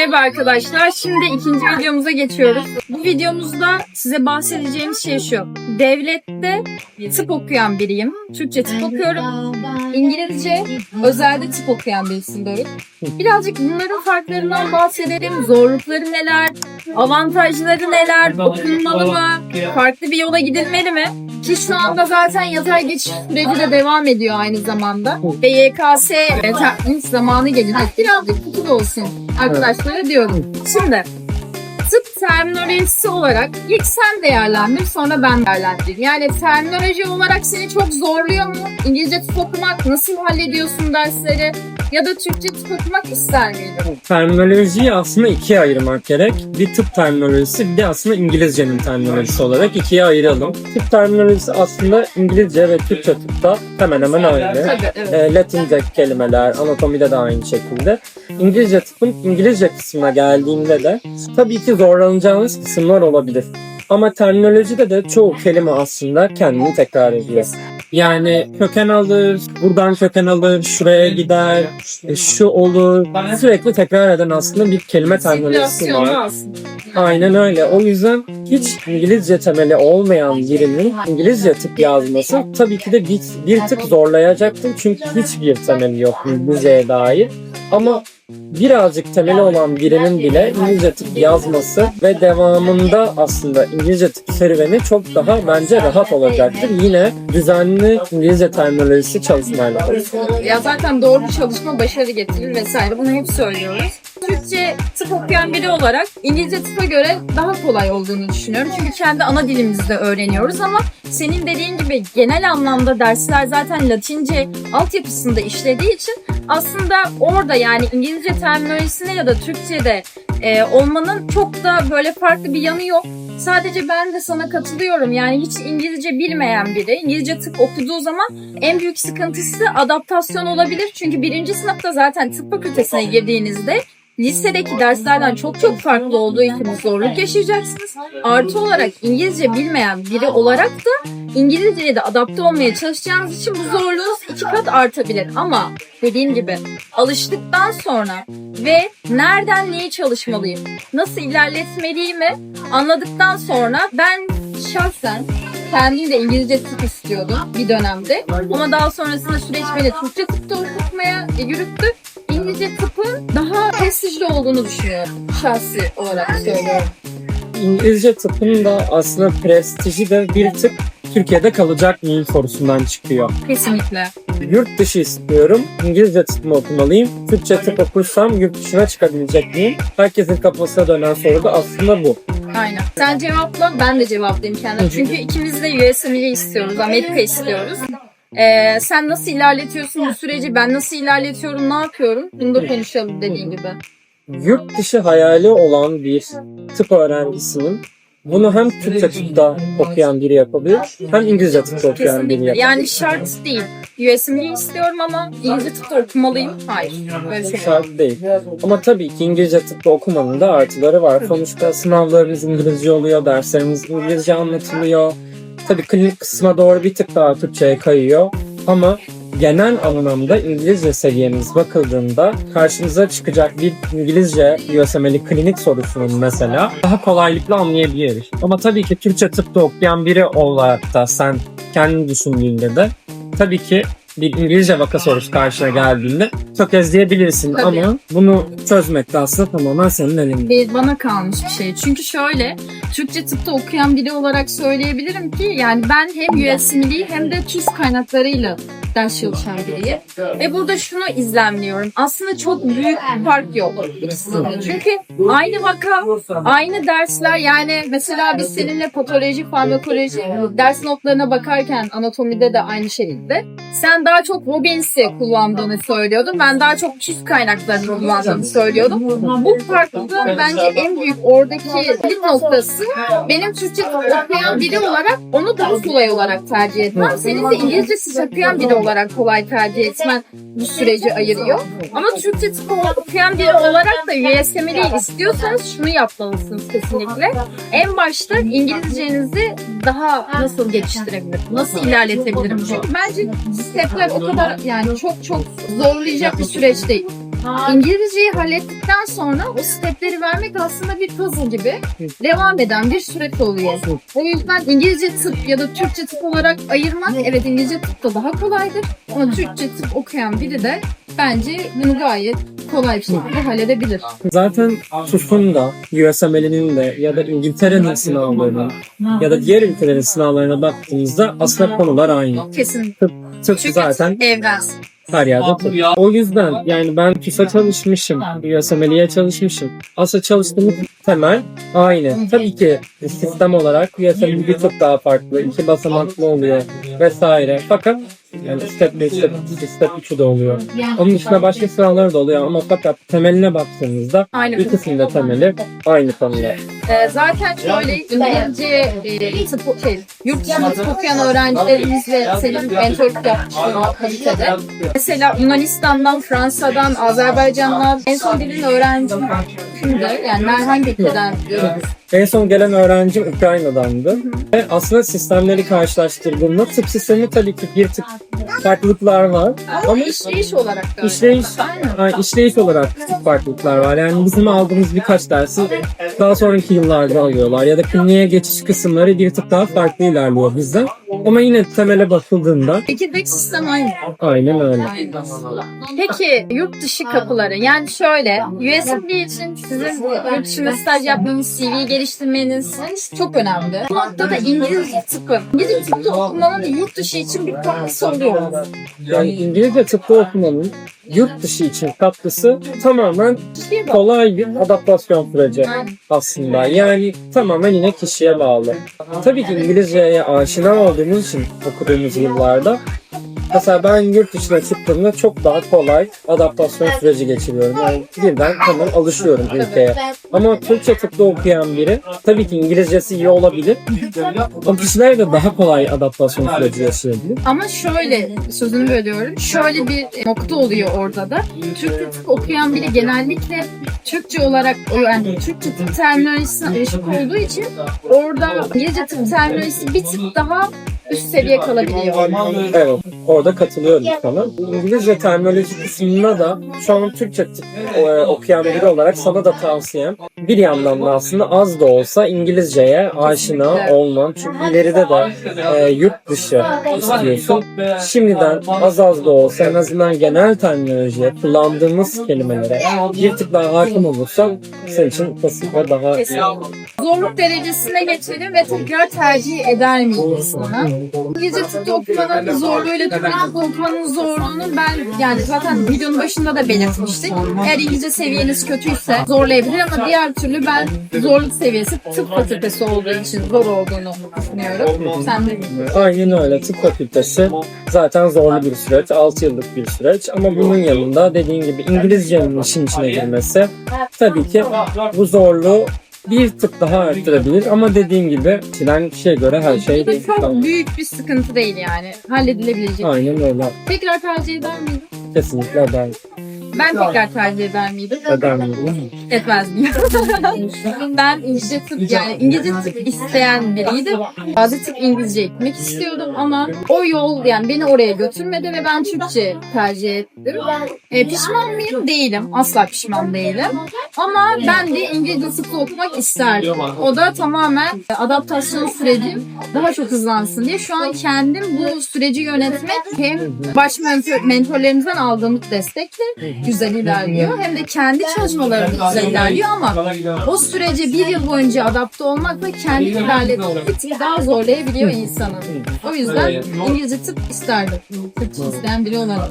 Merhaba arkadaşlar. Şimdi ikinci videomuza geçiyoruz. Bu videomuzda size bahsedeceğimiz şey şu. Devlette tıp okuyan biriyim. Türkçe tıp okuyorum. İngilizce, özelde tıp okuyan birisiyim Doruk. Birazcık bunların farklarından bahsedelim. Zorlukları neler, avantajları neler, okunmalı mı, farklı bir yola gidilmeli mi? Ki şu anda zaten yatay geçiş süreci de devam ediyor aynı zamanda. Ve YKS termini zamanı gelecek. Birazcık kutu olsun arkadaşlara diyorum. Şimdi tıp terminolojisi olarak ilk sen değerlendir sonra ben değerlendireyim. Yani terminoloji olarak seni çok zorluyor mu? İngilizce tıp okumak nasıl hallediyorsun dersleri? Ya da Türkçe okumak ister miydin? Terminolojiyi aslında ikiye ayırmak gerek. Bir tıp terminolojisi bir de aslında İngilizcenin terminolojisi olarak ikiye ayıralım. Tıp terminolojisi aslında İngilizce ve Türkçe tıpta hemen hemen aynı. Tabii evet. E, Latince kelimeler, anatomide de aynı şekilde. İngilizce tıpın İngilizce kısmına geldiğinde de tabii ki zorlanacağınız kısımlar olabilir. Ama terminolojide de çoğu kelime aslında kendini tekrar ediyor. Yani köken alır, buradan köken alır, şuraya gider, e, şu olur. Sürekli tekrar eden aslında bir kelime terminolojisi var. Aynen öyle. O yüzden hiç İngilizce temeli olmayan birinin İngilizce tıp yazması tabii ki de bir, bir tık zorlayacaktır. Çünkü hiçbir temeli yok İngilizceye dair. Ama birazcık temeli olan birinin bile İngilizce tıp yazması ve devamında aslında İngilizce tıp serüveni çok daha bence rahat olacaktır. Yine düzenli İngilizce terminolojisi çalışmayla. Ya zaten doğru bir çalışma başarı getirir vesaire. Bunu hep söylüyoruz. Türkçe tıp okuyan biri olarak İngilizce tıpa göre daha kolay olduğunu düşünüyorum. Çünkü kendi ana dilimizde öğreniyoruz ama senin dediğin gibi genel anlamda dersler zaten Latince altyapısında işlediği için aslında orada yani İngilizce terminolojisine ya da Türkçe'de e, olmanın çok da böyle farklı bir yanı yok. Sadece ben de sana katılıyorum. Yani hiç İngilizce bilmeyen biri İngilizce tıp okuduğu zaman en büyük sıkıntısı adaptasyon olabilir. Çünkü birinci sınıfta zaten tıp fakültesine girdiğinizde lisedeki derslerden çok çok farklı olduğu için zorluk yaşayacaksınız. Artı olarak İngilizce bilmeyen biri olarak da İngilizceye de adapte olmaya çalışacağınız için bu zorluğunuz iki kat artabilir. Ama dediğim gibi alıştıktan sonra ve nereden neyi çalışmalıyım, nasıl ilerletmeliyimi anladıktan sonra ben şahsen kendim de İngilizce tıp istiyordum bir dönemde. Ama daha sonrasında süreç beni Türkçe tıpta okutmaya yürüttü. İngilizce tıpın daha prestijli olduğunu düşünüyorum. Şahsi olarak söylüyorum. İngilizce tıpın da aslında prestiji de bir tık Türkiye'de kalacak mıyım sorusundan çıkıyor. Kesinlikle. Yurt dışı istiyorum. İngilizce tıp okumalıyım? Türkçe tıp okursam yurt dışına çıkabilecek miyim? Herkesin kafasına dönen soru da aslında bu. Aynen. Sen cevapla, ben de cevaplayayım kendime. Çünkü ikimiz de USMC istiyoruz, Amerika istiyoruz. Ee, sen nasıl ilerletiyorsun bu süreci, ben nasıl ilerletiyorum, ne yapıyorum? Bunu da konuşalım dediğin gibi. Yurt dışı hayali olan bir tıp öğrencisinin bunu hem Türkçe tıpta okuyan biri yapabilir hem İngilizce tıpta okuyan biri Kesinlikle. yapabilir. Yani şart değil. USMC istiyorum ama İngilizce tıpta okumalıyım. Hayır. Böyle şey yok. Şart değil. Ama tabii ki İngilizce tıpta okumanın da artıları var. Sonuçta sınavlarımız İngilizce oluyor, derslerimiz İngilizce anlatılıyor. Tabii klinik kısma doğru bir tık daha Türkçe'ye kayıyor. Ama genel anlamda İngilizce seviyeniz bakıldığında karşınıza çıkacak bir İngilizce USMLE klinik sorusunun mesela daha kolaylıkla anlayabiliriz. Ama tabii ki Türkçe tıpta okuyan biri olarak da sen kendini düşündüğünde de tabii ki bir İngilizce vaka sorusu karşına geldiğinde tökezleyebilirsin Tabii. ama bunu çözmek de aslında tamamen senin elinde. Bir bana kalmış bir şey. Çünkü şöyle, Türkçe tıpta okuyan biri olarak söyleyebilirim ki yani ben hem USMLE hem de TÜS kaynaklarıyla ders çalışan biriyim. Ve burada şunu izlemliyorum. Aslında çok büyük bir fark yok. Çünkü aynı vaka, aynı dersler yani mesela biz seninle patoloji, farmakoloji ders notlarına bakarken anatomide de aynı şekilde. Sen daha çok Robbins'i kullandığını söylüyordun. Ben daha çok TÜS kaynaklarını kullandığımı söylüyordum. Bu farklılığın bence en büyük oradaki kilit noktası benim Türkçe okuyan biri olarak onu daha kolay olarak tercih etmem. Senin de İngilizce okuyan biri olarak kolay tercih etmen bu süreci ayırıyor. Ama Türkçe tıp okuyan biri olarak da USMLE'yi istiyorsanız şunu yapmalısınız kesinlikle. En başta İngilizcenizi daha nasıl geliştirebilirim? Nasıl ilerletebilirim? Çünkü bence stepler o kadar yani çok çok zorlayacak bir süreç değil. İngilizceyi hallettikten sonra o stepleri vermek aslında bir puzzle gibi devam eden bir süreç oluyor. O yüzden İngilizce tıp ya da Türkçe tıp olarak ayırmak evet İngilizce tıp da daha kolaydır. Ama Türkçe tıp okuyan biri de bence bunu gayet kolay bir şekilde halledebilir. Zaten TUS'un da, USML'nin de ya da İngiltere'nin sınavlarına ya da diğer ülkelerin sınavlarına baktığımızda aslında konular aynı. Kesin. Tıp Çünkü zaten evrensel. Her yerde tıp. O yüzden yani ben TUS'a çalışmışım, USML'ye çalışmışım. Aslında çalıştığımız temel aynı. Tabii ki sistem olarak USML bir tık daha farklı, iki basamaklı oluyor vesaire. Fakat yani step 1, step 2, step 3'ü de oluyor. Onun dışında başka sınavları da oluyor ama fakat temeline baktığımızda Aynı. ikisinin de temeli aynı konular. Ee, zaten şöyle İngilizce e, tıp, şey, yurt dışında tıp okuyan öğrencilerimizle senin mentorluk yapmıştın o kalitede. Mesela Yunanistan'dan, Fransa'dan, Azerbaycan'dan en son dilin öğrenci kimdi? Yani herhangi ülkeden En son gelen öğrenci Ukrayna'dandı. Ve aslında sistemleri karşılaştırdığımda tıp sistemi tabii ki bir tık farklılıklar var. ama işleyiş olarak da. İşleyiş, ha, işleyiş olarak tık farklılıklar var. Yani bizim aldığımız birkaç dersi daha sonraki yıllarda alıyorlar. Ya da kliniğe geçiş kısımları bir tık daha farklı ilerliyor bizden. Ama yine temele bakıldığında Çekirdek sistem aynı. aynen öyle. Peki yurt dışı kapıları yani şöyle USMD için sizin yurt dışında staj yapmanız, CV geliştirmeniz çok önemli. Bu noktada İngilizce tıpı, İngilizce tıpı okumanın yurt dışı için bir katkısı oluyor mu? Yani İngilizce tıpta okumanın yurt dışı için katkısı tamamen kolay bir adaptasyon süreci aslında. Yani tamamen yine kişiye bağlı. Tabii ki İngilizceye aşina olduğumuz için okuduğumuz yıllarda Mesela ben yurt dışına çıktığımda çok daha kolay adaptasyon süreci geçiriyorum. Yani birden hemen alışıyorum ülkeye. Ama Türkçe tıpta okuyan biri tabii ki İngilizcesi iyi olabilir. O kişiler de daha kolay adaptasyon süreci yaşayabilir. Ama şöyle sözünü bölüyorum. Şöyle bir nokta oluyor orada da. Türkçe tıp okuyan biri genellikle Türkçe olarak yani Türkçe tıp terminolojisine alışık olduğu için orada İngilizce tıp terminolojisi bir tık daha üst seviye kalabiliyor. Evet, orada katılıyorum sana. İngilizce terminoloji kısmında da şu an Türkçe e, okuyan biri olarak sana da tavsiyem bir yandan da aslında az da olsa İngilizceye aşina olman. Çünkü ileride de e, yurt dışı istiyorsun. Şimdiden az az da olsa en azından genel terminolojiye kullandığımız kelimelere bir tık daha hakim olursan senin için basit ve daha. Zorluk derecesine geçelim ve tekrar tercih eder miyiz sana? İngilizce tıpta okumanın zorluğuyla Tıpta okumanın zorluğunu ben yani zaten videonun başında da belirtmiştik. Eğer İngilizce seviyeniz kötüyse zorlayabilir ama diğer türlü ben zorluk seviyesi tıp fakültesi olduğu için zor olduğunu düşünüyorum. Sen de Aynen öyle. Tıp fakültesi zaten zorlu bir süreç. 6 yıllık bir süreç. Ama bunun yanında dediğin gibi İngilizcenin işin içine girmesi tabii ki bu zorluğu bir tık daha arttırabilir. Ama dediğim gibi kişiden kişiye göre her şey Bu çok büyük bir sıkıntı değil yani. Halledilebilecek. Aynen öyle. Tekrar tercih eder miydim? Kesinlikle ben Ben tekrar tercih eder miydim? eder miyim? Etmez miyim? ben İngilizce tıp yani İngilizce tıp isteyen biriydim. Bazı tıp İngilizce gitmek istiyordum ama o yol yani beni oraya götürmedi ve ben Türkçe tercih ettim. E, pişman mıyım? Değilim. Asla pişman değilim. Ama ben de İngilizce tıp okumak isterdim. O da tamamen adaptasyon sürecim daha çok hızlansın diye. Şu an kendim bu süreci yönetmek hem baş mentor, mentorlarımızdan aldığımız destekle güzel ilerliyor. Hem de kendi çalışmalarım güzel ilerliyor ama o sürece bir yıl boyunca adapte olmakla kendi ilerletmek bir tık daha zorlayabiliyor insanı. O yüzden İngilizce tıp isterdim. Tıpçı isteyen biri olarak.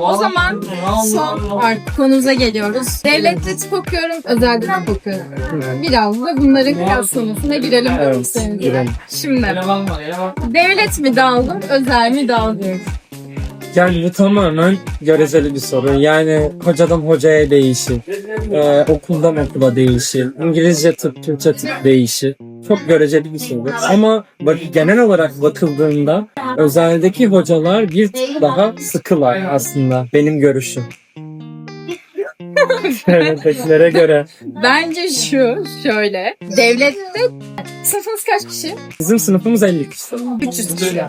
O zaman son artık konumuza geliyoruz. Devlette tıp okuyorum, özelde tıp okuyorum. Biraz da bunların kıyaslamasına girelim. Evet. Şimdi devlet mi daldım, özel mi daldım? Yani bu tamamen göreceli bir soru. Yani hocadan hocaya değişir. Ee, okuldan okula değişir. İngilizce tıp, Türkçe tıp değişir. Çok göreceli bir soru. Ama bak, genel olarak bakıldığında özeldeki hocalar bir tık daha sıkılar aslında. Benim görüşüm. Çevremdekilere göre. Bence şu, şöyle. Devlette sınıfınız kaç kişi? Bizim sınıfımız 50 kişi. 300 kişi.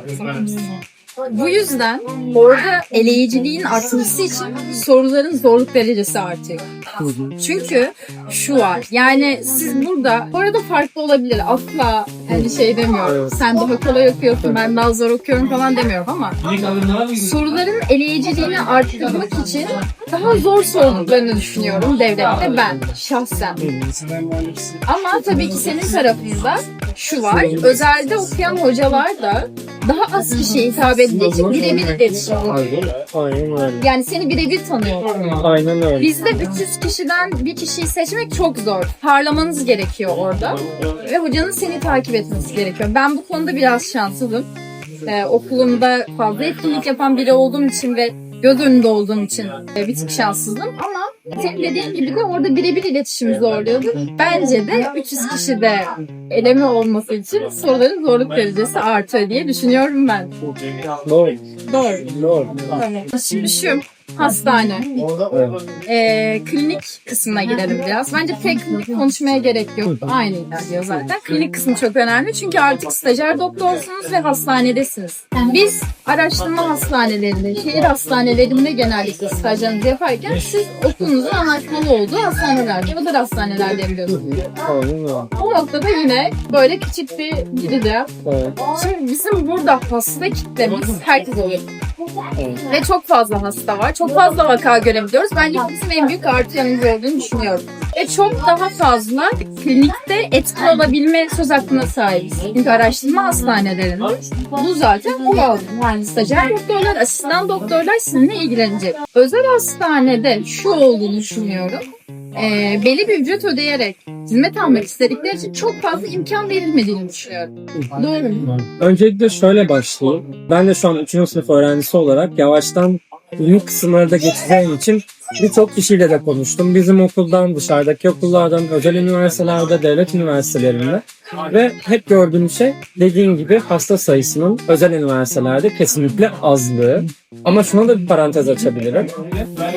Bu yüzden orada eleyiciliğin artması için soruların zorluk derecesi artıyor. Çünkü şu var. Yani siz burada, bu arada farklı olabilir. Asla hani şey demiyorum. Evet. Sen daha kolay okuyorsun, ben daha zor okuyorum falan demiyorum ama soruların eleyiciliğini arttırmak için daha zor sorduklarını düşünüyorum devlette ben şahsen. Ama tabii ki senin tarafında şu var. Özelde okuyan hocalar da daha az kişiye hitap ettiği için birebir iletişim. Aynen öyle. Yani seni birebir tanıyorlar. Aynen öyle. Bizde 300 kişiden bir kişiyi seçmek çok zor. Parlamanız gerekiyor orada. Ve hocanın seni takip etmesi gerekiyor. Ben bu konuda biraz şanslıyım. Ee, okulumda fazla etkinlik yapan biri olduğum için ve göz önünde olduğum için e, bir tık şanssızım. Ama senin dediğin gibi de orada birebir iletişim zorluyordu. Bence de 300 kişi de eleme olması için soruların zorluk derecesi artıyor diye düşünüyorum ben. Doğru. Doğru. Doğru. Şimdi şu hastane. Evet. Ee, klinik kısmına girelim biraz. Bence klinik konuşmaya gerek yok. Aynı ilerliyor zaten. Klinik kısmı çok önemli çünkü artık stajyer doktorsunuz ve hastanedesiniz. Biz araştırma hastanelerinde, şehir hastanelerinde genellikle stajlarınızı yaparken siz okulunuzun anlaşmalı olduğu hastanelerde, özel hastanelerde öyle. O noktada yine böyle küçük bir. Evet. Şimdi bizim burada hasta kitlemiz herkes. Evet. Ve çok fazla hasta var. Çok fazla vaka görebiliyoruz. Bence bu bizim en büyük artı yanımız olduğunu düşünüyorum. Ve çok daha fazla klinikte etkin olabilme söz hakkına sahibiz. Çünkü araştırma hastanelerinde bu zaten kural. Yani stajyer doktorlar, asistan doktorlar sizinle ilgilenecek. Özel hastanede şu olduğunu düşünüyorum. Ee, belli bir ücret ödeyerek hizmet almak istedikleri için çok fazla imkan verilmediğini düşünüyorum. Doğru mu? Öncelikle şöyle başlayayım. Ben de şu an 3. sınıf öğrencisi olarak yavaştan klinik kısımları da geçeceğim için birçok kişiyle de konuştum. Bizim okuldan, dışarıdaki okullardan, özel üniversitelerde, devlet üniversitelerinde ve hep gördüğüm şey dediğin gibi hasta sayısının özel üniversitelerde kesinlikle azlığı. Ama şuna da bir parantez açabilirim.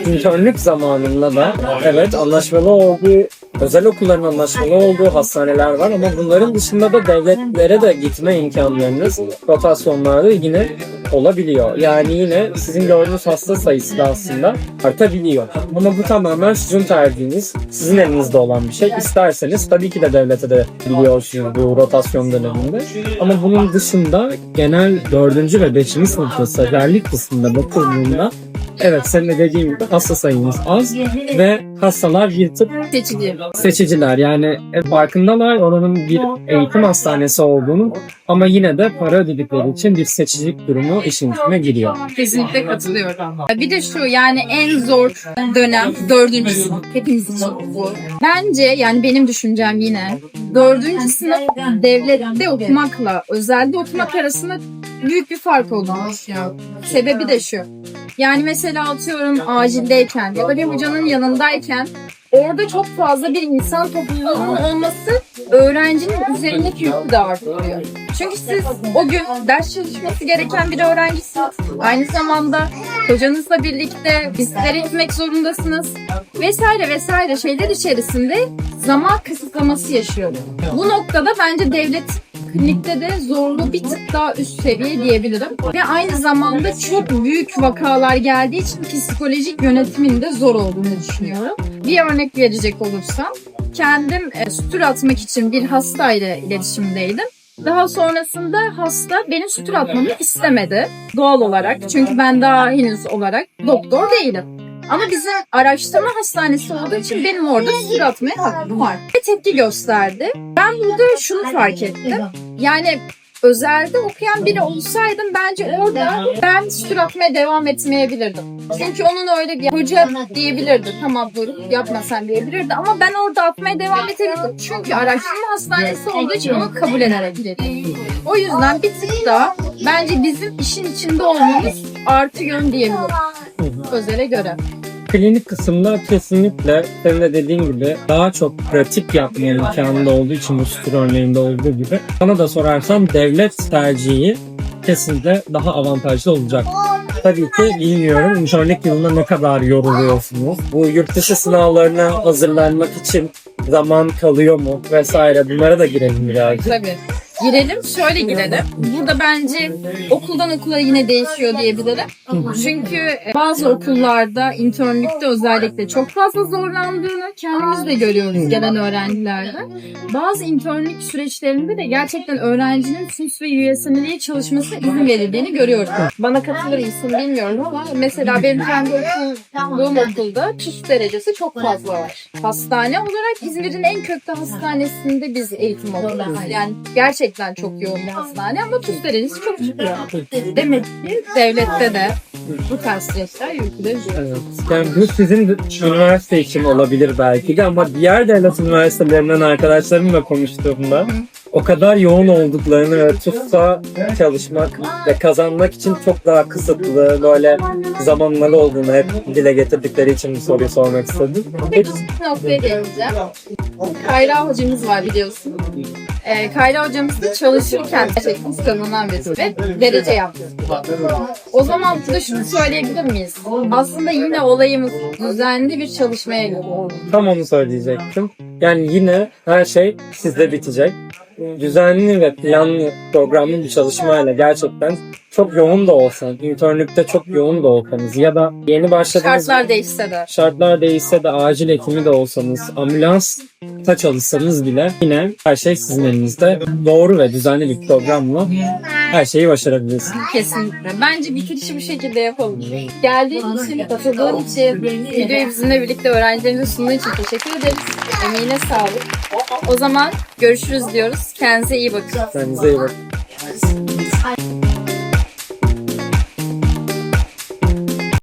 İnternlük zamanında da evet anlaşmalı olduğu, özel okulların anlaşmalı olduğu hastaneler var ama bunların dışında da devletlere de gitme imkanlarınız rotasyonlarda yine olabiliyor. Yani yine sizin gördüğünüz hasta sayısı da aslında artabiliyor. Ama bu tamamen sizin tercihiniz, sizin elinizde olan bir şey. İsterseniz tabii ki de devlete de biliyorsunuz bu rotasyon döneminde. Ama bunun dışında genel 4. ve 5. sınıfta stajyerlik kısmında bakıldığında Evet senin de dediğin gibi hasta sayımız az ve hastalar bir tık Seçici. seçiciler. Yani e, farkındalar oranın bir eğitim hastanesi olduğunu ama yine de para ödedikleri için bir seçicilik durumu işin içine giriyor. Kesinlikle katılıyorum. Bir de şu yani en zor dönem dördüncü sınıf. Hepimiz için bu. Bence yani benim düşüncem yine dördüncü sınıf devlette okumakla özelde okumak arasında büyük bir fark olduğunu düşünüyorum. Sebebi de şu. Yani mesela atıyorum acildeyken ya da bir hocanın yanındayken orada çok fazla bir insan topluluğunun olması öğrencinin üzerindeki yükü de artırıyor. Çünkü siz o gün ders çalışması gereken bir öğrencisiniz. Aynı zamanda hocanızla birlikte bizlere gitmek zorundasınız. Vesaire vesaire şeyler içerisinde zaman kısıtlaması yaşıyor. Bu noktada bence devlet klinikte de zorluğu bir tık daha üst seviye diyebilirim. Ve aynı zamanda çok büyük vakalar geldiği için psikolojik yönetimin de zor olduğunu düşünüyorum. Bir örnek verecek olursam kendim e, sütür atmak için bir hastayla iletişimdeydim. Daha sonrasında hasta benim sütür atmamı istemedi doğal olarak. Çünkü ben daha henüz olarak doktor değilim. Ama bizim araştırma hastanesi olduğu için benim orada sütür atmaya hakkım var. Ve tepki gösterdi. Ben burada şunu fark ettim. Yani özelde okuyan biri olsaydım bence orada ben sütür atmaya devam etmeyebilirdim. Çünkü onun öyle bir hoca diyebilirdi. Tamam dur yapma sen diyebilirdi. Ama ben orada atmaya devam edebilirdim. Çünkü araştırma hastanesi olduğu için onu kabul ederek ilerledim. O yüzden bir tık daha bence bizim işin içinde olmamız artı yön diyebilirim. Özele göre. Klinik kısımda kesinlikle senin de dediğin gibi daha çok pratik yapma imkanı da olduğu için bu sütür örneğinde olduğu gibi bana da sorarsan devlet tercihi kesinlikle daha avantajlı olacak. Tabii ki bilmiyorum internет yılında ne kadar yoruluyorsunuz. Bu yurt dışı sınavlarına hazırlanmak için zaman kalıyor mu vesaire bunlara da girelim biraz. Tabii. Girelim. Şöyle girelim. Burada bence okuldan okula yine değişiyor diyebilirim. Çünkü e, bazı okullarda internlükte özellikle çok fazla zorlandığını kendimiz de görüyoruz gelen öğrencilerden. Bazı internlük süreçlerinde de gerçekten öğrencinin SUS ve USMLE'ye çalışmasına izin verildiğini görüyoruz. Bana katılır mısın bilmiyorum ama mesela benim kendi okuduğum okulda tuz derecesi çok fazla var. Hastane olarak İzmir'in en köklü hastanesinde biz eğitim alıyoruz. Yani gerçekten çok yoğun bir hastane ama tuz derecesi çok çıkıyor. Demek ki devlette de bu tarz süreçler yürütülebilir. Evet. Yani bu sizin üniversite için olabilir belki de ama diğer devlet üniversitelerinden arkadaşlarımla konuştuğumda o kadar yoğun olduklarını ve TUS'ta çalışmak ve kazanmak için çok daha kısıtlı böyle zamanları olduğunu hep dile getirdikleri için bu soruyu sormak istedim. Peki bir noktaya geleceğim. Kayra hocamız var biliyorsun. Ee, Kayra hocamız da çalışırken gerçekten tanınan birisi ve derece yaptı. O zaman da şunu söyleyebilir miyiz? Aslında yine olayımız düzenli bir çalışmaya gidiyor. Tam onu söyleyecektim. Yani yine her şey sizde bitecek. Düzenli ve planlı programlı bir çalışmayla gerçekten çok yoğun da olsan, internlükte çok yoğun da olsanız ya da yeni başladığınız Şartlar değişse de. şartlar değişse de acil hekimi de olsanız, ambulansta çalışsanız bile yine her şey sizin elinizde. Doğru ve düzenli bir programla her şeyi başarabilirsiniz. Kesinlikle. Bence bitirişi bu şekilde yapalım. Geldiğin için, katıldığın için, videoyu bizimle birlikte öğrencilerimize sunduğun için teşekkür ederiz. Emeğine sağlık. O zaman görüşürüz diyoruz. Kendinize iyi bakın. Kendinize iyi bakın.